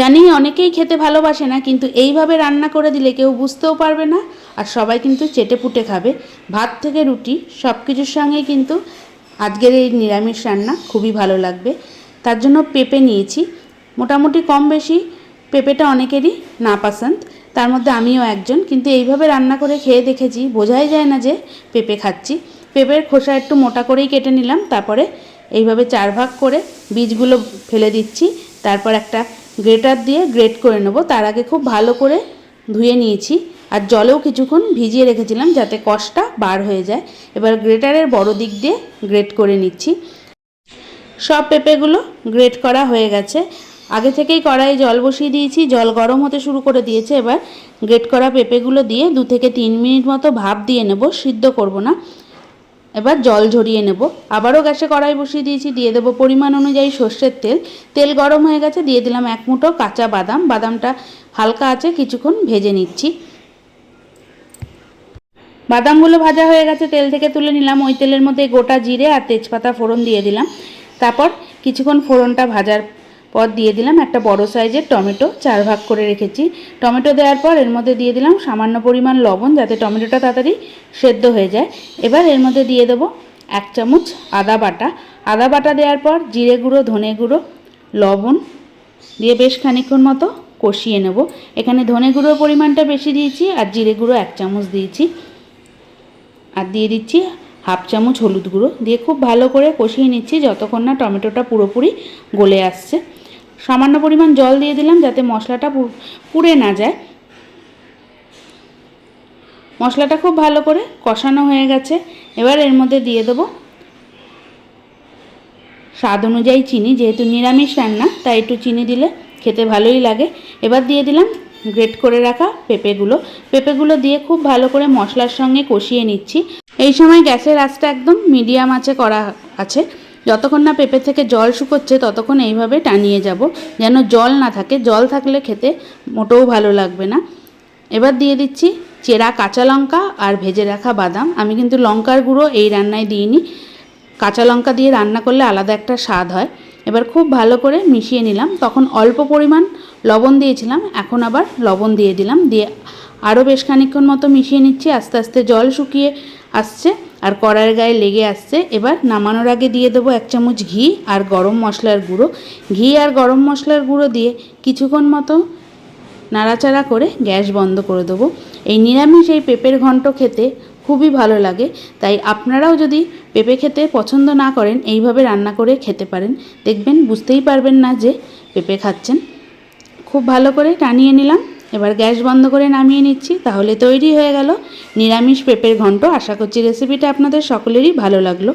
জানি অনেকেই খেতে ভালোবাসে না, কিন্তু এইভাবে রান্না করে দিলে কেউ বুঝতেও পারবে না। আর সবাই কিন্তু চেটে পুটে খাবে। ভাত থেকে রুটি সব কিছুর সঙ্গেই কিন্তু আজকের এই নিরামিষ রান্না খুবই ভালো লাগবে। তার জন্য পেঁপে নিয়েছি। মোটামুটি কম বেশি পেঁপেটা অনেকেরই না পাসন্দ তার মধ্যে আমিও একজন, কিন্তু এইভাবে রান্না করে খেয়ে দেখেছি, বোঝাই যায় না যে পেঁপে খাচ্ছি। পেঁপের খোসা একটু মোটা করেই কেটে নিলাম, তারপরে এইভাবে চার ভাগ করে বীজগুলো ফেলে দিচ্ছি। তারপর একটা গ্রেটার দিয়ে গ্রেট করে নেব। তার আগে খুব ভালো করে ধুয়ে নিয়েছি। আর জলেও কিছুক্ষণ ভিজিয়ে রেখেছিলাম যাতে কষটা বার হয়ে যায়। এবার গ্রেটারের বড় দিক দিয়ে গ্রেট করে নিচ্ছি। সব পেঁপেগুলো গ্রেট করা হয়ে গেছে। আগে থেকেই কড়াইয়ে জল বসিয়ে দিয়েছি। জল গরম হতে শুরু করে দিয়েছে। এবার গ্রেট করা পেঁপেগুলো দিয়ে দু থেকে তিন মিনিট মতো ভাপ দিয়ে নেব। সিদ্ধ করব না। এবার জল ঝরিয়ে নেব। আবারও গ্যাসে কড়াই বসিয়ে দিয়েছি, দিয়ে দেবো পরিমাণ অনুযায়ী সর্ষের তেল। তেল গরম হয়ে গেছে, দিয়ে দিলাম এক মুঠো কাঁচা বাদাম। বাদামটা হালকা আছে, কিছুক্ষণ ভেজে নিচ্ছি। বাদামগুলো ভাজা হয়ে গেছে, তেল থেকে তুলে নিলাম। ওই তেলের মধ্যে গোটা জিরে আর তেজপাতা ফোড়ন দিয়ে দিলাম। তারপর কিছুক্ষণ ফোড়নটা ভাজার পর দিয়ে দিলাম একটা বড় সাইজের টমেটো, চার ভাগ করে রেখেছি। টমেটো দেওয়ার পর এর মধ্যে দিয়ে দিলাম সামান্য পরিমাণ লবণ যাতে টমেটোটা তাড়াতাড়ি সেদ্ধ হয়ে যায়। এবার এর মধ্যে দিয়ে দেবো এক চামচ আদা বাটা। আদা বাটা দেওয়ার পর জিরে গুঁড়ো, ধনে গুঁড়ো, লবণ দিয়ে বেশ খানিক্ষণ মতো কষিয়ে নেব। এখানে ধনে গুঁড়োর পরিমাণটা বেশি দিয়েছি আর জিরে গুঁড়ো এক চামচ দিয়েছি। আর দিয়ে দিচ্ছি হাফ চামচ হলুদ গুঁড়ো। দিয়ে খুব ভালো করে কষিয়ে নিচ্ছি যতক্ষণ না টমেটোটা পুরোপুরি গলে আসছে। সামান্য পরিমাণ জল দিয়ে দিলাম যাতে মশলাটা পুড়ে না যায়। মশলাটা খুব ভালো করে কষানো হয়ে গেছে। এবার এর মধ্যে দিয়ে দেবো স্বাদ অনুযায়ী চিনি, যেহেতু নিরামিষ রান্না, তাই একটু চিনি দিলে খেতে ভালোই লাগে। এবার দিয়ে দিলাম গ্রেট করে রাখা পেঁপেগুলো। পেঁপেগুলো দিয়ে খুব ভালো করে মশলার সঙ্গে কষিয়ে নিচ্ছি। এই সময় গ্যাসের আঁচটা একদম মিডিয়াম আঁচে করা আছে। যতক্ষণ না পেঁপে থেকে জল শুকোচ্ছে, ততক্ষণ এইভাবে টানিয়ে যাব। যেন জল না থাকে, জল থাকলে খেতে মোটেও ভালো লাগবে না। এবার দিয়ে দিচ্ছি চেরা কাঁচা লঙ্কা আর ভেজে রাখা বাদাম। আমি কিন্তু লঙ্কার গুঁড়ো এই রান্নায় দিইনি। কাঁচা লঙ্কা দিয়ে রান্না করলে আলাদা একটা স্বাদ হয়। এবার খুব ভালো করে মিশিয়ে নিলাম। তখন অল্প পরিমাণ লবণ দিয়েছিলাম, এখন আবার লবণ দিয়ে দিলাম। দিয়ে আরও বেশ খানিক্ষণ মতো মিশিয়ে নিচ্ছি। আস্তে আস্তে জল শুকিয়ে আসছে। আর কড়াইয়ের গায়ে লেগে আসছে। এবার নামানোর আগে দিয়ে দেবো এক চামচ ঘি আর গরম মশলার গুঁড়ো। ঘি আর গরম মশলার গুঁড়ো দিয়ে কিছুক্ষণ মতো নাড়াচাড়া করে গ্যাস বন্ধ করে দেবো। এই নিরামিষ এই পেঁপের ঘন্ট খেতে খুবই ভালো লাগে। তাই আপনারাও যদি পেঁপে খেতে পছন্দ না করেন, এইভাবে রান্না করে খেতে পারেন। দেখবেন বুঝতেই পারবেন না যে পেঁপে খাচ্ছেন। খুব ভালো করে টানিয়ে নিলাম। এবার গ্যাস বন্ধ করে নামিয়ে নিচ্ছি, তাহলে তৈরি হয়ে গেল নিরামিষ পেঁপের ঘন্ট। আশা করছি রেসিপিটা আপনাদের সকলেরই ভালো লাগল।